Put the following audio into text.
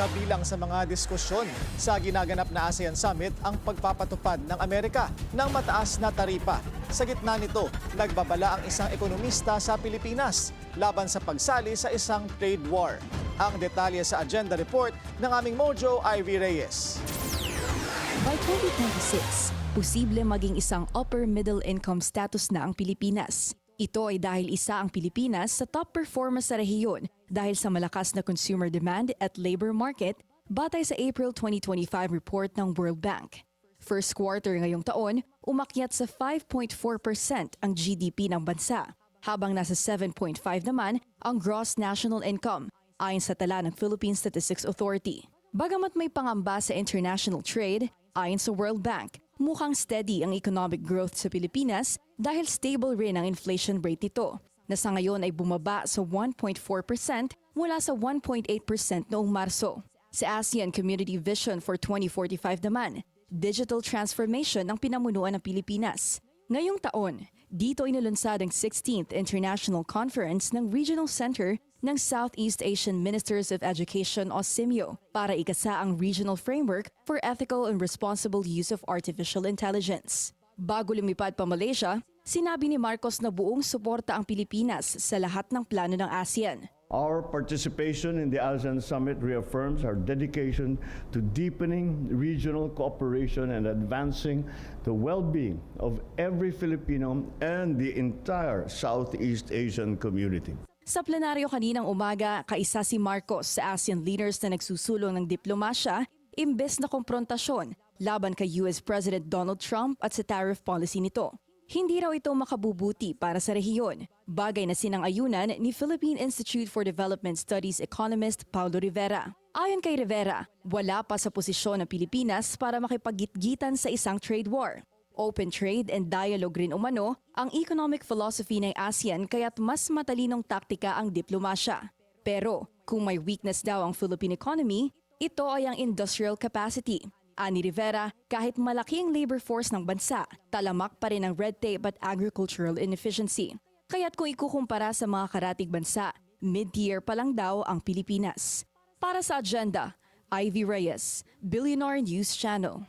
Kabilang sa mga diskusyon sa ginaganap na ASEAN Summit ang pagpapatupad ng Amerika ng mataas na taripa. Sa gitna nito, nagbabala ang isang ekonomista sa Pilipinas laban sa pagsali sa isang trade war. Ang detalye sa agenda report ng aming Mojo Ivy Reyes. By 2026, posible maging isang upper middle income status na ang Pilipinas. Ito ay dahil isa ang Pilipinas sa top performer sa rehiyon dahil sa malakas na consumer demand at labor market batay sa April 2025 report ng World Bank. First quarter ngayong taon, umakyat sa 5.4% ang GDP ng bansa, habang nasa 7.5 naman ang gross national income ayon sa tala ng Philippine Statistics Authority. Bagamat may pangamba sa international trade, ayon sa World Bank, mukhang steady ang economic growth sa Pilipinas dahil stable rin ang inflation rate nito, na sa ngayon ay bumaba sa 1.4% mula sa 1.8% noong Marso. Sa ASEAN Community Vision for 2045 naman, digital transformation ang pinamunuan ng Pilipinas. Ngayong taon, dito inilunsad ang 16th International Conference ng Regional Center ng Southeast Asian Ministers of Education o SIMIO para ikasa ang regional framework for ethical and responsible use of artificial intelligence. Bago lumipad pa Malaysia, sinabi ni Marcos na buong suporta ang Pilipinas sa lahat ng plano ng ASEAN. Our participation in the ASEAN Summit reaffirms our dedication to deepening regional cooperation and advancing the well-being of every Filipino and the entire Southeast Asian community. Sa plenaryo kaninang umaga, kaisa si Marcos sa ASEAN leaders na nagsusulong ng diplomasya imbes na komprontasyon laban kay US President Donald Trump at sa tariff policy nito. Hindi raw ito makabubuti para sa rehiyon, bagay na sinang-ayunan ni Philippine Institute for Development Studies economist Paulo Rivera. Ayon kay Rivera, wala pa sa posisyon ng Pilipinas para makipagitgitan sa isang trade war. Open trade and dialogue rin umano ang economic philosophy ng ASEAN kaya't mas matalinong taktika ang diplomasya. Pero kung may weakness daw ang Philippine economy, ito ay ang industrial capacity. Ani Rivera, kahit malaki ang labor force ng bansa, talamak pa rin ang red tape at agricultural inefficiency. Kaya't kung ikukumpara sa mga karatig bansa, mid-tier pa lang daw ang Pilipinas. Para sa agenda, Ivy Reyes, Billionaire News Channel.